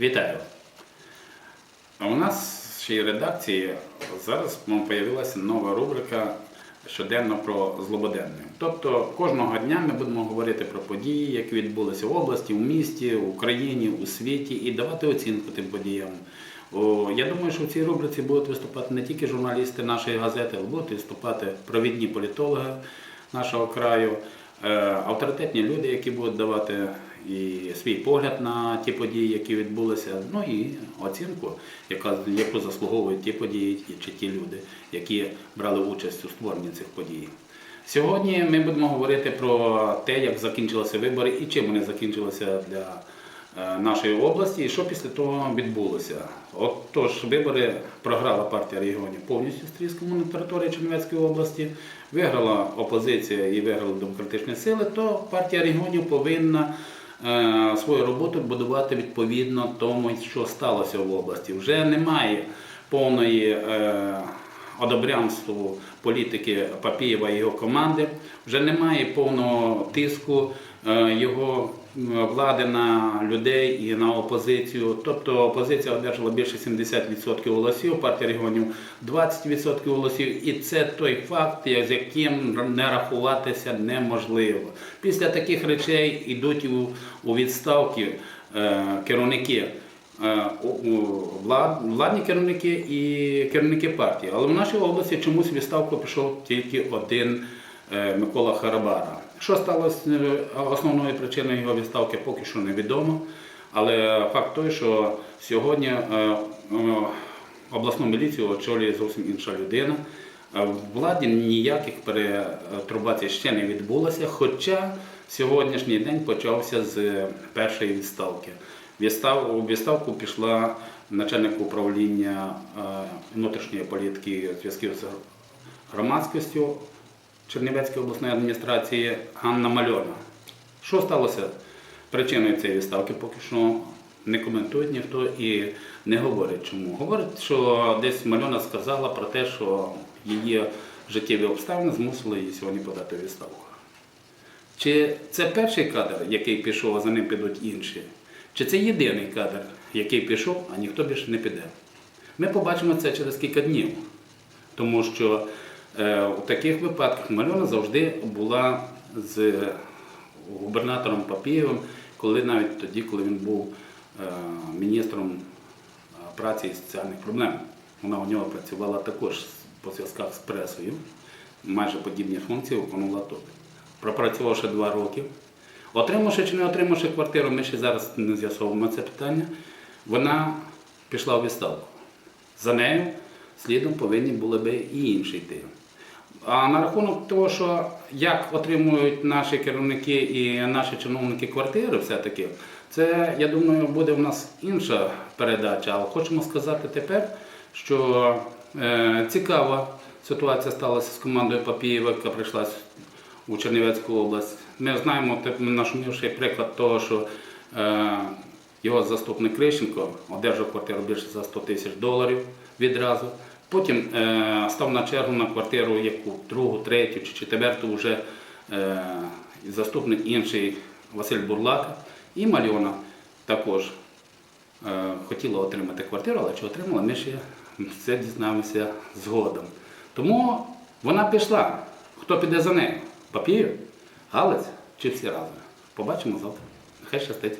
Вітаю! У нас в ще й редакції зараз з'явилася нова рубрика щоденно про злободенне. Тобто кожного дня ми будемо говорити про події, які відбулися в області, в місті, в Україні, у світі, і давати оцінку тим подіям. Я думаю, що в цій рубриці будуть виступати не тільки журналісти нашої газети, але будуть виступати провідні політологи нашого краю, е, авторитетні люди, які будуть давати і свій погляд на ті події, які відбулися, ну і оцінку, яка, яку заслуговують ті події чи ті люди, які брали участь у створенні цих подій. Сьогодні ми будемо говорити про те, як закінчилися вибори і чим вони закінчилися для е, нашої області, і що після того відбулося. Отож, вибори програла партія регіонів повністю в Стрійському на території Чернівецької області, виграла опозиція і виграли демократичні сили, то партія регіонів повинна свою роботу будувати відповідно тому, що сталося в області. Вже немає повної. одобрянства одобрянству політики Папієва і його команди. Вже немає повного тиску е, його влади на людей і на опозицію. Тобто опозиція одержала більше 70% голосів, партія регіонів 20% голосів. І це той факт, з яким не рахуватися неможливо. Після таких речей йдуть у, відставки е, керівники. Е, влад- владні керівники і керівники партії. Але в нашій області чомусь відставку пішов тільки один е, Микола Харабара. Що сталося е, основною причиною його відставки, поки що невідомо. Але факт той, що сьогодні е, е, обласну міліцію очолює зовсім інша людина. В владі ніяких перетрубацій ще не відбулося, хоча сьогоднішній день почався з першої відставки. Відстав, у відставку пішла начальник управління внутрішньої політики зв'язків з громадськістю Чернівецької обласної адміністрації Ганна Мальона. Що сталося причиною цієї відставки? Поки що не коментують ніхто і не говорять чому. Говорять, що десь Мальона сказала про те, що її життєві обставини змусили її сьогодні подати відставку. Чи це перший кадр, який пішов, а за ним підуть інші? Чи це єдиний кадр, який пішов, а ніхто більше не піде? Ми побачимо це через кілька днів. Тому що у таких випадках Мальона завжди була з губернатором Папієвим, коли навіть тоді, коли він був е, міністром е, праці і соціальних проблем. Вона у нього працювала також по зв'язках з пресою, майже подібні функції виконувала тут. Пропрацювавши два роки, отримавши чи не отримавши квартиру, ми ще зараз не з'ясовуємо це питання, вона пішла у відставку. За нею слідом повинні були би і інші йти. А на рахунок того, що як отримують наші керівники і наші чиновники квартири, все-таки, це, я думаю, буде в нас інша передача. Але хочемо сказати тепер, що е, цікава ситуація сталася з командою Папієва, яка прийшла у Чернівецьку область. Ми знаємо нашумівший приклад того, що е, його заступник Крищенко одержав квартиру більше за 100 тисяч доларів відразу. Потім е, став на чергу на квартиру, яку другу, третю чи четверту вже е, заступник інший Василь Бурлака і Мальона також е, хотіла отримати квартиру, але чи отримала, ми ще це дізнаємося згодом. Тому вона пішла. Хто піде за нею? Папір, Галець чи всі разом? Побачимо завтра. Нехай щастить.